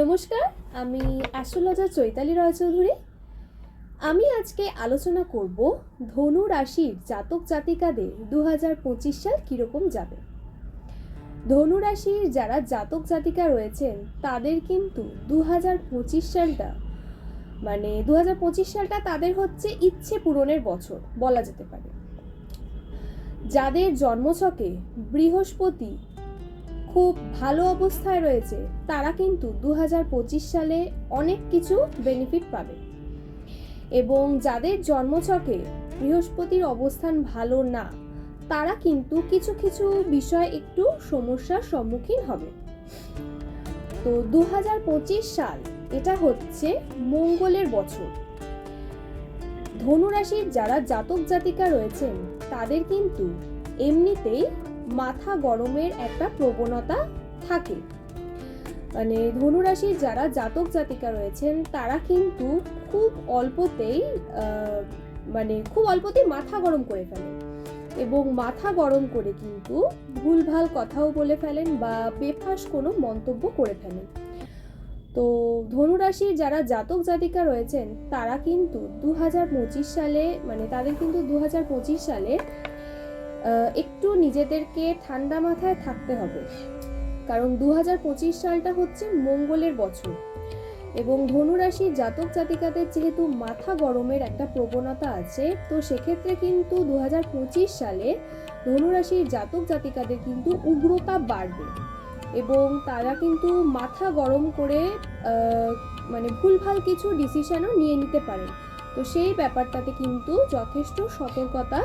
নমস্কার, আমি অ্যাস্ট্রোলজার চৈতালি রায়চৌধুরী। আমি আজকে আলোচনা করব ধনু রাশির জাতক জাতিকাদের দু হাজার পঁচিশ সাল কীরকম যাবে। ধনু রাশির যারা জাতক জাতিকা রয়েছেন, তাদের কিন্তু দু হাজার পঁচিশ সালটা মানে দু হাজার পঁচিশ সালটা তাদের হচ্ছে ইচ্ছে পূরণের বছর বলা যেতে পারে। যাদের জন্মছকে বৃহস্পতি খুব ভালো অবস্থায় রয়েছে, তারা কিন্তু দু হাজার পঁচিশ সালে অনেক কিছু বেনিফিট পাবে। এবং যাদের জন্মছকে বৃহস্পতির অবস্থান ভালো না, তারা কিন্তু কিছু কিছু বিষয় একটু সমস্যার সম্মুখীন হবে। তো দু হাজার পঁচিশ সাল, এটা হচ্ছে মঙ্গলের বছর। ধনুরাশির যারা জাতক জাতিকা রয়েছেন, তাদের কিন্তু এমনিতেই মাথা গরমের একটা প্রবণতা থাকে। মানে ধনুরাশির যারা জাতক জাতিকা রয়েছেন, তারা কিন্তু খুব অল্পতেই মানে খুব অল্পতেই মাথা গরম করে ফেলেন। এবং মাথা গরম করে কিন্তু ভুলভাল কথাও বলে ফেলেন বা বেফাস কোনো মন্তব্য করে ফেলেন। তো ধনুরাশির যারা জাতক জাতিকা রয়েছেন, তারা কিন্তু দু হাজার পঁচিশ সালে মানে তাদের কিন্তু দু হাজার পঁচিশ সালে একটু নিজেদেরকে ঠান্ডা মাথায় থাকতে হবে। কারণ দু হাজার পঁচিশ সালটা হচ্ছে মঙ্গলের বছর এবং ধনুরাশির জাতক জাতিকাদের যেহেতু মাথা গরমের একটা প্রবণতা আছে, তো সেক্ষেত্রে কিন্তু দু হাজার পঁচিশ সালে ধনুরাশির জাতক জাতিকাদের কিন্তু উগ্রতা বাড়বে এবং তারা কিন্তু মাথা গরম করে মানে ভুলভাল কিছু ডিসিশনও নিয়ে নিতে পারেন। তো সেই ব্যাপারটাতে কিন্তু যথেষ্ট সতর্কতা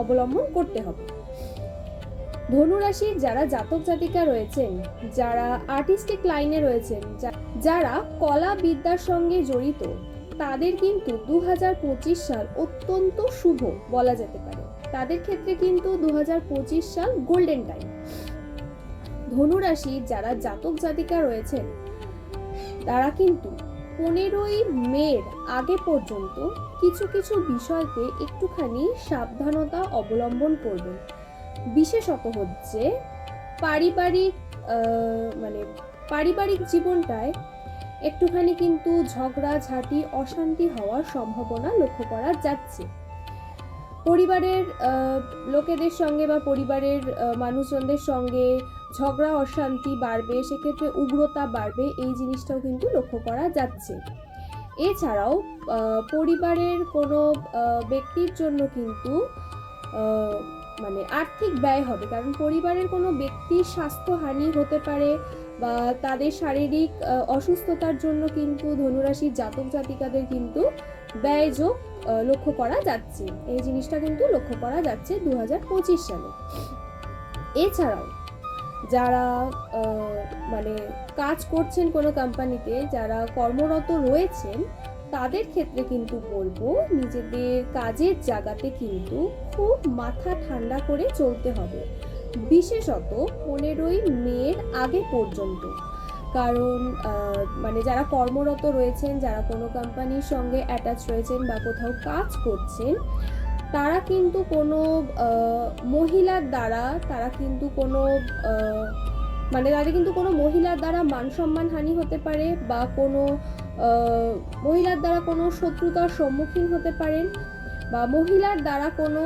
অবলম্বন করতে হবে। ধনুরাশির যারা জাতক জাতিকা রয়েছেন, যারা আর্টিস্টিক লাইনে রয়েছেন যারা কলা বিদ্যার সঙ্গে জড়িত, তাদের কিন্তু দু হাজার পঁচিশ সাল অত্যন্ত শুভ বলা যেতে পারে। তাদের ক্ষেত্রে কিন্তু দু হাজার পঁচিশ সাল গোল্ডেন টাইম। ধনুরাশির যারা জাতক জাতিকা রয়েছেন, তারা কিন্তু পনেরোই মের আগে পর্যন্ত কিছু কিছু বিষয়কে একটুখানি সাবধানতা অবলম্বন করবেন। বিশেষত হচ্ছে পারিবারিক মানে পারিবারিক জীবনটায় একটুখানি কিন্তু ঝগড়া ঝাঁটি অশান্তি হওয়ার সম্ভাবনা লক্ষ্য করা যাচ্ছে। পরিবারের লোকেদের সঙ্গে বা পরিবারের মানুষজনদের সঙ্গে ঝগড়া, অশান্তি বাড়বে, সেক্ষেত্রে উগ্রতা বাড়বে, এই জিনিসটাও কিন্তু লক্ষ্য করা যাচ্ছে। এছাড়াও পরিবারের কোনো ব্যক্তির জন্য কিন্তু মানে আর্থিক ব্যয় হবে, কারণ পরিবারের কোনো ব্যক্তির স্বাস্থ্যহানি হতে পারে বা তাদের শারীরিক অসুস্থতার জন্য কিন্তু ধনুরাশির জাতক জাতিকাদের কিন্তু ব্যয়যোগ আহ, লক্ষ্য করা যাচ্ছে। এই জিনিসটা কিন্তু লক্ষ্য করা যাচ্ছে দু হাজার পঁচিশ সালে। এছাড়াও যারা মানে কাজ করছেন কোনো কোম্পানিতে যারা কর্মরত রয়েছেন তাদের ক্ষেত্রে কিন্তু বলব নিজেদের কাজের জায়গাতে কিন্তু খুব মাথা ঠান্ডা করে চলতে হবে। বিশেষত পনেরোই মের আগে পর্যন্ত। কারণ মানে যারা কর্মরত রয়েছেন, যারা কোনো কোম্পানির সঙ্গে অ্যাটাচ রয়েছেন বা কোথাও কাজ করছেন, তারা কিন্তু কোনো মহিলার দ্বারা, তারা কিন্তু কোনো মানে তাদের কিন্তু কোনো মহিলার দ্বারা মান সম্মান হানি হতে পারে বা কোনো মহিলার দ্বারা কোনো শত্রুতার সম্মুখীন হতে পারেন বা মহিলার দ্বারা কোনো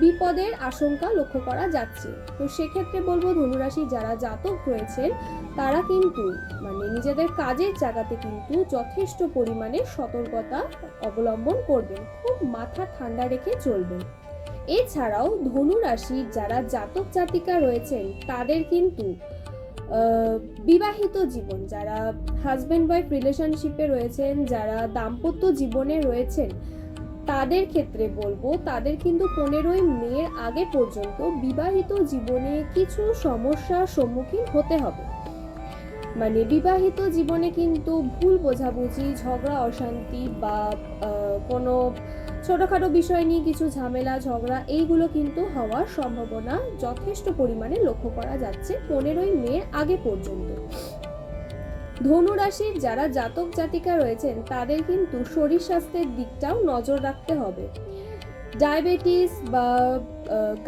বিপদের আশঙ্কা লক্ষ্য করা যাচ্ছে। তো সেক্ষেত্রে বলব ধনুরাশি যারা জাতক রয়েছেন তারা কিন্তু মানে নিজেদের কাজের জায়গাতে কিন্তু যথেষ্ট পরিমাণে সতর্কতা অবলম্বন করবেন, খুব মাথা ঠান্ডা রেখে চলবেন। এছাড়াও ধনুরাশির যারা জাতক জাতিকা রয়েছেন, তাদের কিন্তু বিবাহিত জীবন, যারা হাজব্যান্ড ওয়াইফ রিলেশনশিপে রয়েছেন, যারা দাম্পত্য জীবনে রয়েছেন তাদের ক্ষেত্রে বলব, তাদের কিন্তু পনেরোই মের আগে পর্যন্ত বিবাহিত জীবনে কিছু সমস্যার সম্মুখীন হতে হবে। মানে বিবাহিত জীবনে কিন্তু ভুল বোঝাবুঝি, ঝগড়া, অশান্তি বা কোনো ছোটোখাটো বিষয় নিয়ে কিছু ঝামেলা, ঝগড়া এইগুলো কিন্তু হওয়ার সম্ভাবনা যথেষ্ট পরিমাণে লক্ষ্য করা যাচ্ছে পনেরোই মের আগে পর্যন্ত। ধনু রাশির যারা জাতক জাতিকা রয়েছেন, তাদের কিন্তু শরীর স্বাস্থ্যের দিকটাও নজর রাখতে হবে। ডায়াবেটিস বা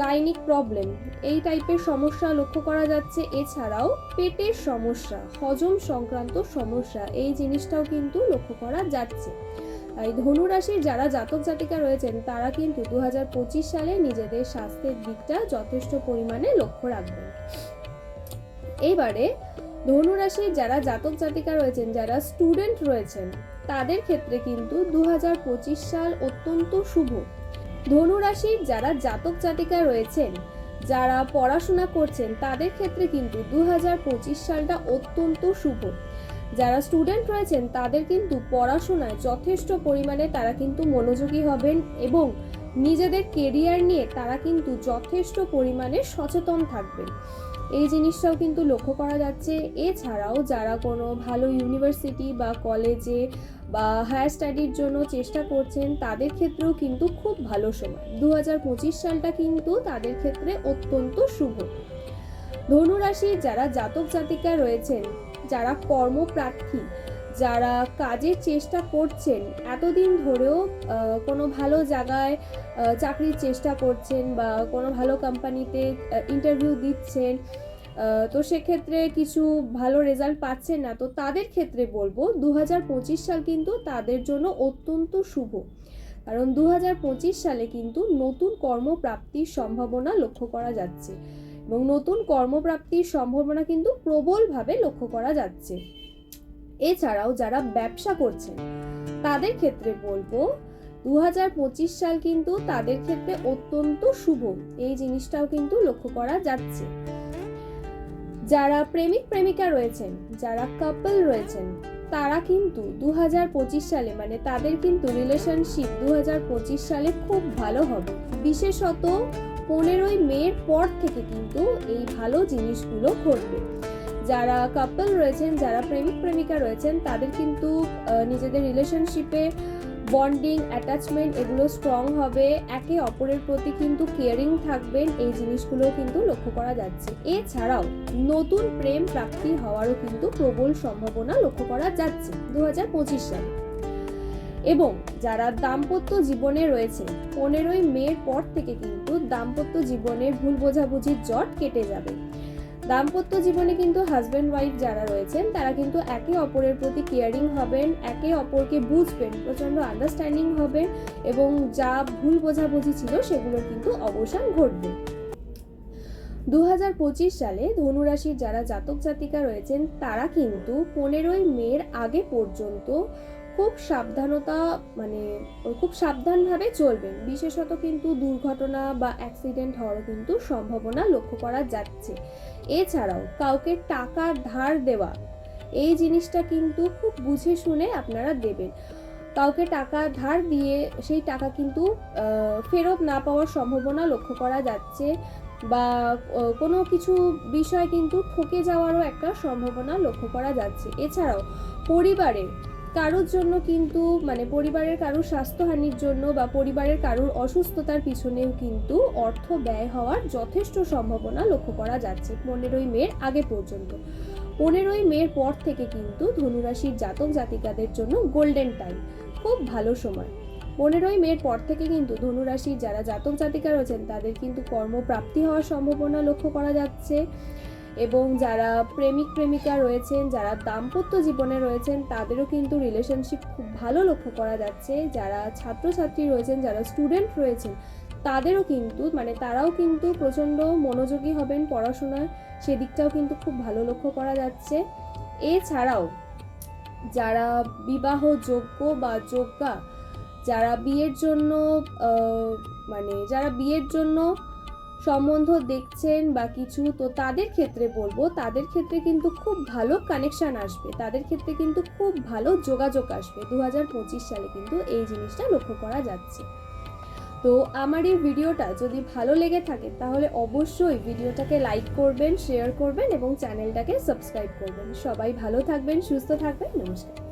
গাইনিক প্রবলেম, এই টাইপের সমস্যা লক্ষ্য করা যাচ্ছে। এছাড়াও পেটের সমস্যা, হজম সংক্রান্ত সমস্যা, এই জিনিসটাও কিন্তু লক্ষ্য করা যাচ্ছে। তাই ধনুরাশির যারা জাতক জাতিকা রয়েছেন, তারা কিন্তু দু হাজার পঁচিশ সালে নিজেদের স্বাস্থ্যের দিকটা যথেষ্ট পরিমাণে লক্ষ্য রাখবেন। এইবারে ধনুরাশির যারা জাতক জাতিকা রয়েছেন, যারা স্টুডেন্ট রয়েছেন, তাদের ক্ষেত্রে কিন্তু দু সাল অত্যন্ত শুভ। ধনুরাশির যারা জাতক জাতিকা রয়েছেন, যারা পড়াশোনা করছেন, তাদের ক্ষেত্রে কিন্তু দু হাজার পঁচিশ সালটা অত্যন্ত শুভ। যারা স্টুডেন্ট রয়েছেন, তাদের কিন্তু পড়াশোনায় যথেষ্ট পরিমাণে তারা কিন্তু মনোযোগী হবেন এবং নিজেদের কেরিয়ার নিয়ে তারা কিন্তু যথেষ্ট পরিমাণে সচেতন থাকবেন। এই জিনিসটাও কিন্তু লক্ষ্য করা যাচ্ছে। এছাড়াও যারা কোনো ভালো ইউনিভার্সিটি বা কলেজে বা হায়ার স্টাডির জন্য চেষ্টা করছেন, তাদের ক্ষেত্রেও কিন্তু খুব ভালো সময়। দু হাজার পঁচিশ সালটা কিন্তু তাদের ক্ষেত্রে অত্যন্ত শুভ। ধনুরাশি যারা জাতক জাতিকা রয়েছেন, যারা কর্মপ্রার্থী যারা কাজের চেষ্টা করছেন, এতদিন ধরেও কোনো ভালো জায়গায় চাকরির চেষ্টা করছেন বা কোনো ভালো কোম্পানিতে ইন্টারভিউ দিচ্ছেন তো সেক্ষেত্রে কিছু ভালো রেজাল্ট পাচ্ছেন না। তো তাদের ক্ষেত্রে বলব দু হাজার পঁচিশ সাল কিন্তু তাদের জন্য অত্যন্ত শুভ। কারণ দু হাজার পঁচিশ সালে কিন্তু নতুন কর্মপ্রাপ্তির সম্ভাবনা লক্ষ্য করা যাচ্ছে এবং নতুন কর্মপ্রাপ্তির সম্ভাবনা কিন্তু প্রবলভাবে লক্ষ্য করা যাচ্ছে। এছাড়াও যারা ব্যবসা করছেন, তাদের ক্ষেত্রে বলব দু হাজার পঁচিশ সাল কিন্তু তাদের ক্ষেত্রে অত্যন্ত শুভ। এই জিনিসটাও কিন্তু লক্ষ্য করা যাচ্ছে। যারা প্রেমিক, প্রেমিকা রয়েছেন, যারা কাপল রয়েছেন, তারা কিন্তু দু হাজার পঁচিশ সালে মানে তাদের কিন্তু রিলেশনশিপ দু হাজার পঁচিশ সালে খুব ভালো হবে। বিশেষত পনেরোই মের পর থেকে কিন্তু এই ভালো জিনিসগুলো ঘটবে। যারা কাপল রয়েছেন, যারা প্রেমিক, প্রেমিকা রয়েছেন, তাদের কিন্তু নিজেদের রিলেশনশিপে বন্ডিং অ্যাটাচমেন্ট এগুলো স্ট্রং হবে। একে অপরের প্রতি কিন্তু কেয়ারিং থাকবেন, এই জিনিসগুলো কিন্তু লক্ষ্য করা যাচ্ছে। এছাড়াও নতুন প্রেম প্রাপ্তি হওয়ারও কিন্তু প্রবল সম্ভাবনা লক্ষ্য করা যাচ্ছে দু সালে। এবং যারা দাম্পত্য জীবনে রয়েছে পনেরোই মের পর থেকে কিন্তু দাম্পত্য জীবনের ভুল বোঝাবুঝির জট কেটে যাবে। দাম্পত্য জীবনে কিন্তু হাজব্যান্ড ওয়াইফ যারা রয়েছেন, তারা কিন্তু একে অপরের প্রতি কেয়ারিং হবেন, একে অপরকে বুঝবেন, প্রচণ্ড আন্ডারস্ট্যান্ডিং হবেন এবং যা ভুল বোঝাবুঝি ছিল সেগুলোর কিন্তু অবসান ঘটবে। দু হাজার পঁচিশ সালে ধনুরাশির যারা জাতক জাতিকা রয়েছেন, তারা কিন্তু পনেরোই মের আগে পর্যন্ত খুব সাবধানতা মানে খুব সাবধানভাবে চলবেন। বিশেষত কিন্তু দুর্ঘটনা বা অ্যাক্সিডেন্ট হওয়ারও কিন্তু সম্ভাবনা লক্ষ্য করা যাচ্ছে। এছাড়াও কাউকে টাকা ধার দেওয়া, এই জিনিসটা কিন্তু খুব বুঝে শুনে আপনারা দেবেন। কাউকে টাকা ধার দিয়ে সেই টাকা কিন্তু ফেরত না পাওয়ার সম্ভাবনা লক্ষ্য করা যাচ্ছে বা কোনো কিছু বিষয় কিন্তু ঠকে যাওয়ারও একটা সম্ভাবনা লক্ষ্য করা যাচ্ছে। এছাড়াও পরিবারের কারোর জন্য কিন্তু মানে পরিবারের কারোর স্বাস্থ্যহানির জন্য বা পরিবারের কারোর অসুস্থতার পিছনেও কিন্তু অর্থ ব্যয় হওয়ার যথেষ্ট সম্ভাবনা লক্ষ্য করা যাচ্ছে পনেরোই মের আগে পর্যন্ত। পনেরোই মের পর থেকে কিন্তু ধনুরাশির জাতক জাতিকাদের জন্য গোল্ডেন টাইম, খুব ভালো সময়। পনেরোই মের পর থেকে কিন্তু ধনুরাশির যারা জাতক জাতিকা রয়েছেন তাদের কিন্তু কর্মপ্রাপ্তি হওয়ার সম্ভাবনা লক্ষ্য করা যাচ্ছে। এবং যারা প্রেমিক, প্রেমিকা রয়েছেন, যারা দাম্পত্য জীবনে রয়েছেন, তাদেরও কিন্তু রিলেশনশিপ খুব ভালো লক্ষ্য করা যাচ্ছে। যারা ছাত্রছাত্রী রয়েছেন, যারা স্টুডেন্ট রয়েছেন, তাদেরও কিন্তু মানে তারাও কিন্তু প্রচণ্ড মনোযোগী হবেন পড়াশোনায়। সেদিকটাও কিন্তু খুব ভালো লক্ষ্য করা যাচ্ছে। এছাড়াও যারা বিবাহ যোগ্য বা যোগ্যা, যারা বিয়ের জন্য মানে যারা বিয়ের জন্য সম্বন্ধ দেখছেন বা কিছু, তো তাদের ক্ষেত্রে বলব, তাদের ক্ষেত্রে কিন্তু খুব ভালো কানেকশান আসবে। তাদের ক্ষেত্রে কিন্তু খুব ভালো যোগাযোগ আসবে। দু হাজার পঁচিশ সালে কিন্তু এই জিনিসটা লক্ষ্য করা যাচ্ছে। তো আমার এই ভিডিওটা যদি ভালো লেগে থাকে, তাহলে অবশ্যই ভিডিওটাকে লাইক করবেন শেয়ার করবেন এবং চ্যানেলটাকে সাবস্ক্রাইব করবেন। সবাই ভালো থাকবেন, সুস্থ থাকবেন, নমস্কার।